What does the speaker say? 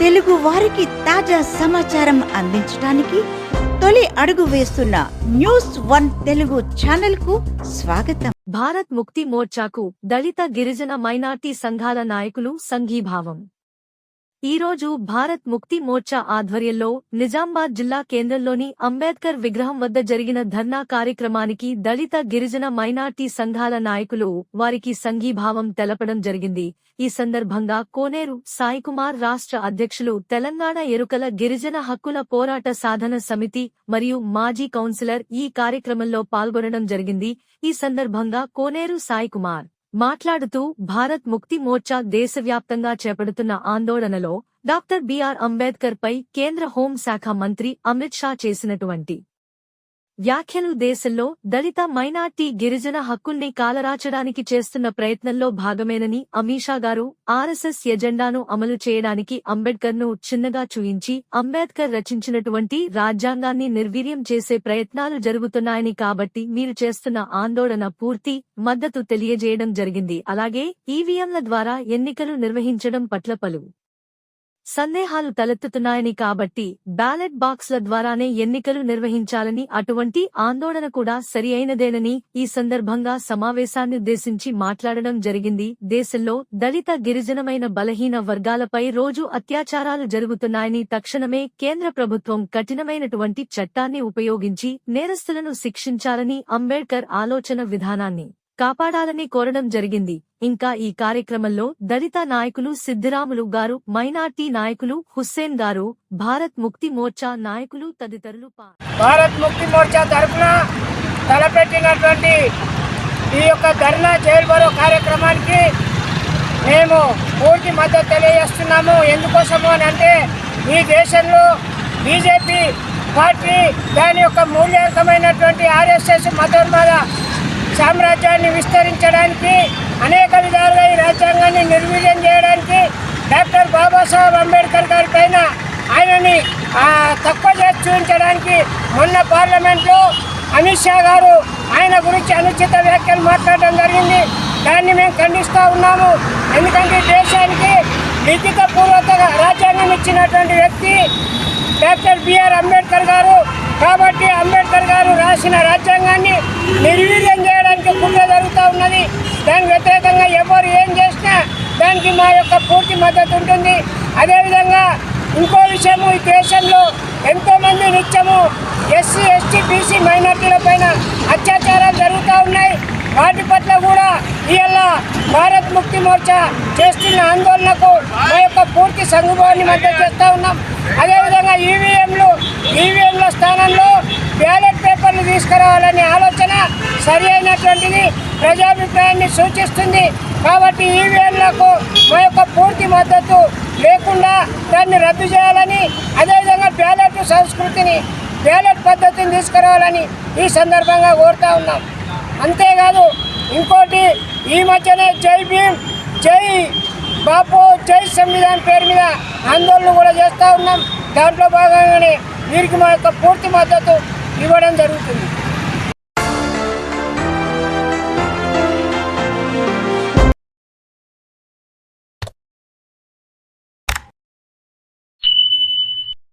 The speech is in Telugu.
తెలుగు వారికి తాజా సమాచారం అందించడానికి తొలి అడుగు వేస్తున్న న్యూస్ వన్ తెలుగు ఛానల్కు స్వాగతం. భారత్ ముక్తి మోర్చాకు దళిత గిరిజన మైనార్టీ సంఘాల నాయకులు సంఘీభావం. ఈరోజు భారత్ ముక్తి మోర్చా ఆధ్వర్యంలో నిజామాబాద్ జిల్లా కేంద్రంలోని అంబేద్కర్ విగ్రహం వద్ద జరిగిన ధర్నా కార్యక్రమానికి దళిత గిరిజన మైనార్టీ సంఘాల నాయకులు వారికి సంఘీభావం తెలపడం జరిగింది. ఈ సందర్భంగా కోనేరు సాయికుమార్ రాష్ట్ర అధ్యక్షులు తెలంగాణ ఎరుకల గిరిజన హక్కుల పోరాట సాధన సమితి మరియు మాజీ కౌన్సిలర్ ఈ కార్యక్రమంలో పాల్గొనడం జరిగింది. ఈ సందర్భంగా కోనేరు సాయికుమార్ మాట్లాడుతూ భారత్ ముక్తి మోర్చా దేశవ్యాప్తంగా చేపడుతున్న ఆందోళనలో డాక్టర్ బిఆర్ అంబేద్కర్ పై కేంద్ర హోంశాఖ మంత్రి అమిత్ షా చేసినటువంటి వ్యాఖ్యలు దేశంలో దళిత మైనార్టీ గిరిజన హక్కుల్ని కాలరాచడానికి చేస్తున్న ప్రయత్నంలో భాగమేనని అమీషా గారు ఆర్ఎస్ఎస్ ఎజెండాను అమలు చేయడానికి అంబేద్కర్ను చిన్నగా చూయించి అంబేద్కర్ రచించినటువంటి రాజ్యాంగాన్ని నిర్వీర్యం చేసే ప్రయత్నాలు జరుగుతున్నాయని కాబట్టి మీరు చేస్తున్న ఆందోళన పూర్తి మద్దతు తెలియజేయడం జరిగింది. అలాగే ఈవీఎంల ద్వారా ఎన్నికలు నిర్వహించడం పట్ల పలు సందేహాలు తలెత్తుతున్నాయని కాబట్టి బ్యాలెట్ బాక్స్ల ద్వారానే ఎన్నికలు నిర్వహించాలని అటువంటి ఆందోళన కూడా సరి అయినదేనని ఈ సందర్భంగా సమావేశాన్నుద్దేశించి మాట్లాడడం జరిగింది. దేశంలో దళిత గిరిజనమైన బలహీన వర్గాలపై రోజు అత్యాచారాలు జరుగుతున్నాయని తక్షణమే కేంద్ర ప్రభుత్వం కఠినమైనటువంటి చట్టాన్ని ఉపయోగించి నేరస్తులను శిక్షించాలని అంబేడ్కర్ ఆలోచన విధానాన్ని కాపాడాలని కోరడం జరిగింది. ఇంకా ఈ కార్యక్రమంలో దళిత నాయకులు సిద్దిరాములు గారు మైనార్టీ నాయకులు హుస్సేన్ గారు భారత్ ముక్తి మోర్చా నాయకులు తదితరులు భారత్ ముక్తి మోర్చా తరఫున తలపెట్టినటువంటి ఈ యొక్క ధర్నా జైలు కార్యక్రమానికి మేము పూర్తి మద్దతు తెలియజేస్తున్నాము. ఎందుకోసము అని అంటే ఈ దేశంలో బీజేపీ పార్టీ దాని యొక్క మూల్యాంకమైనటువంటి ఆర్ఎస్ఎస్ మతోన్మాద సామ్రాజ్యాన్ని విస్తరించడానికి అనేక విధాలుగా ఈ రాజ్యాంగాన్ని నిర్వీర్యం చేయడానికి డాక్టర్ బాబాసాహెబ్ అంబేద్కర్ గారి పైన ఆయనని తక్కువ చేసి చూపించడానికి మొన్న పార్లమెంట్లో అమిత్ షా గారు ఆయన గురించి అనుచిత వ్యాఖ్యలు మాట్లాడడం జరిగింది. దాన్ని మేము ఖండిస్తూ ఉన్నాము. ఎందుకంటే దేశానికి లిఖిత పూర్వక రాజ్యాంగం ఇచ్చినటువంటి వ్యక్తి డాక్టర్ బిఆర్ అంబేద్కర్ గారు. కాబట్టి అంబేద్కర్ గారు రాసిన రాజ్యాంగాన్ని నిర్వీర్యం జరుగుతూ ఉన్నది. దానికి వ్యతిరేకంగా ఎవరు ఏం చేసినా దానికి మా యొక్క పూర్తి మద్దతు ఉంటుంది. అదేవిధంగా ఇంకో విషయము ఈ దేశంలో ఎంతోమంది నిత్యము ఎస్సీ ఎస్టీ బీసీ మైనార్టీల పైన అత్యాచారాలు జరుగుతూ ఉన్నాయి. వాటి పట్ల కూడా ఇవాళ భారత్ ముక్తి మోర్చా చేస్తున్న ఆందోళనకు మా యొక్క పూర్తి సంఘభావాన్ని మద్దతు చేస్తూ ఉన్నాం. అదేవిధంగా ఈవీఎంలు ఈవీఎంల స్థానంలో బ్యాలెట్ పేపర్లు తీసుకురావాలనే ఆలోచన సరి అయినటువంటిది. ప్రజాభిప్రాయాన్ని సూచిస్తుంది కాబట్టి ఈవీఎంలకు మా యొక్క పూర్తి మద్దతు లేకుండా దాన్ని రద్దు చేయాలని అదేవిధంగా బ్యాలెట్ సంస్కృతిని బ్యాలెట్ పద్ధతిని తీసుకురావాలని ఈ సందర్భంగా కోరుతా ఉన్నాం. అంతేకాదు ఇంకోటి ఈ మధ్యనే జై భీమ్ జై బాపు జై సంవిధాన్ పేరు మీద ఆందోళన కూడా చేస్తూ ఉన్నాం. దాంట్లో భాగంగానే వీరికి మా యొక్క పూర్తి మద్దతు ఇవ్వడం జరుగుతుంది.